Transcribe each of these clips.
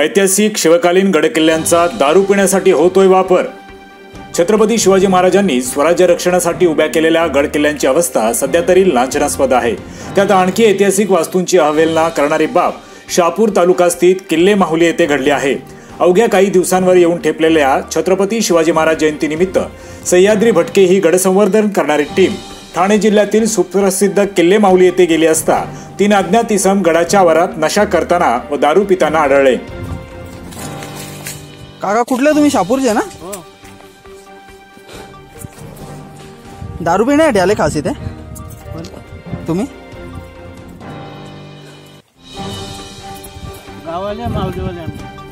ऐतिहासिक शिवकालीन गडकिल्ल्यांचा दारू पिण्यासाठी होतोय वापर. छत्रपती शिवाजी महाराजांनी स्वराज्य रक्षणासाठी उभ्या केलेल्या गडकिल्ल्यांची अवस्था सध्या तरी लांछनास्पद आहे. त्यात आणखी ऐतिहासिक वास्तूंची अवहेलना करणारी बाब शापूर तालुका स्थित किल्ले माहुली येथे घडली आहे. अवघ्या काही दिवसांवर येऊन ठेपलेल्या छत्रपती शिवाजी महाराज जयंतीनिमित्त सह्याद्री भटके ही गडसंवर्धन करणारी टीम ठाणे जिल्ह्यातील सुप्रसिद्ध किल्ले माहुली येथे गेली असता तीन अज्ञात इसम गडाच्या आवारात नशा करताना व दारू पिताना आढळले. काका कुठले तुम्ही? शापूरचे ना? दारू पिण्यासाठी आले खास इथे? तुम्ही?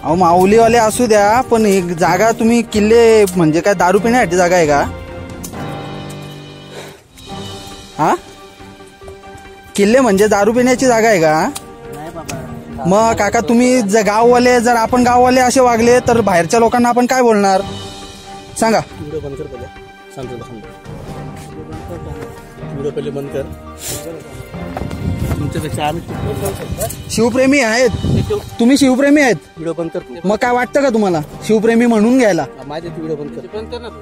अहो माऊलीवाले असू द्या पण एक जागा तुम्ही किल्ले म्हणजे काय दारू पिण्यासाठी जागा आहे का? हा? किल्ले म्हणजे दारू पिण्याची जागा आहे का? मग काका तुम्ही जर गाववाले जर आपण गाववाले असे वागले तर बाहेरच्या लोकांना आपण काय बोलणार? सांगा. व्हिडिओ बंद कर पहिले. सांगतो तुला सांगतो व्हिडिओ पहिले बंद कर. तुमच्यापेक्षा आम्ही शिवप्रेमी आहेत. तुम्ही शिवप्रेमी आहेत. व्हिडिओ बंद कर. तू मग काय वाटतं का तुम्हाला? शिवप्रेमी म्हणून घ्यायला? माझे व्हिडिओ बंद कर. बंद कर ना तू.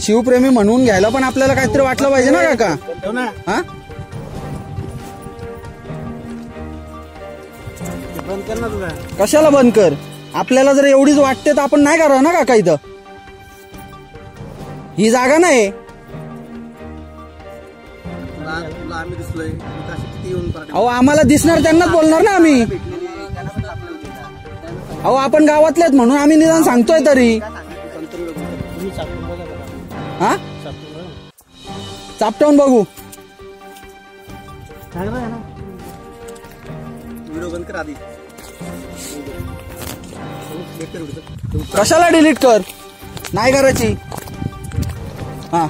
शिवप्रेमी म्हणून घ्यायला पण आपल्याला काहीतरी वाटलं पाहिजे ना काका? हा? बंद कर ना तुला. कशाला बंद कर? आपल्याला जर एवढीच वाटते तर आपण नाही करा ना काका इथं? ही जागा नाही. अहो आम्हाला दिसणार त्यांनाच बोलणार ना आम्ही. अहो आपण गावातले म्हणून आम्ही निदान सांगतोय तरी. Delete कर व्हिडिओ कशाला डिलीट कर? नाही करायची. हा.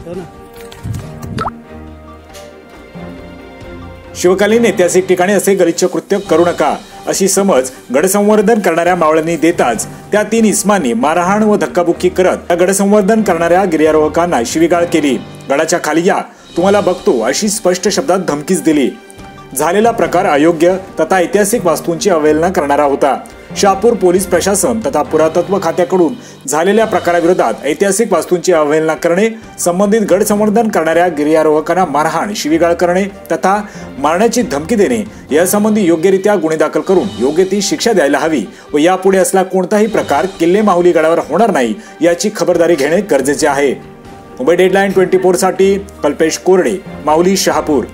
शिवकालीन ऐतिहासिक ठिकाणी असे गलिच्छ कृत्य करू नका. अशी समज गडसंवर्धन करणाऱ्या मावळ्यांनी देताच त्या तीन इस्मांनी मारहाण व धक्काबुक्की करत त्या गडसंवर्धन करणाऱ्या गिर्यारोहकांना शिवीगाळ केली. गडाच्या खाली या. तुम्हाला बघतो अशी स्पष्ट शब्दात धमकीच दिली. झालेला प्रकार अयोग्य तथा ऐतिहासिक वास्तूंची अवहेलना करणारा होता. शहापूर पोलीस प्रशासन तथा पुरातत्व खात्याकडून झालेल्या प्रकाराविरोधात ऐतिहासिक वास्तूंची अवहेलना करणे संबंधित गड संवर्धन करणाऱ्या गिर्यारोहकांना मारहाण शिवीगाळ करणे तथा मारण्याची धमकी देणे यासंबंधी योग्यरित्या गुन्हे दाखल करून योग्य ती शिक्षा द्यायला हवी व यापुढे असला कोणताही प्रकार किल्ले माहुली गडावर होणार नाही याची खबरदारी घेणे गरजेचे आहे. मुंबई डेडलाईन ट्वेंटी फोरसाठी कल्पेश कोरडे माऊली शहापूर.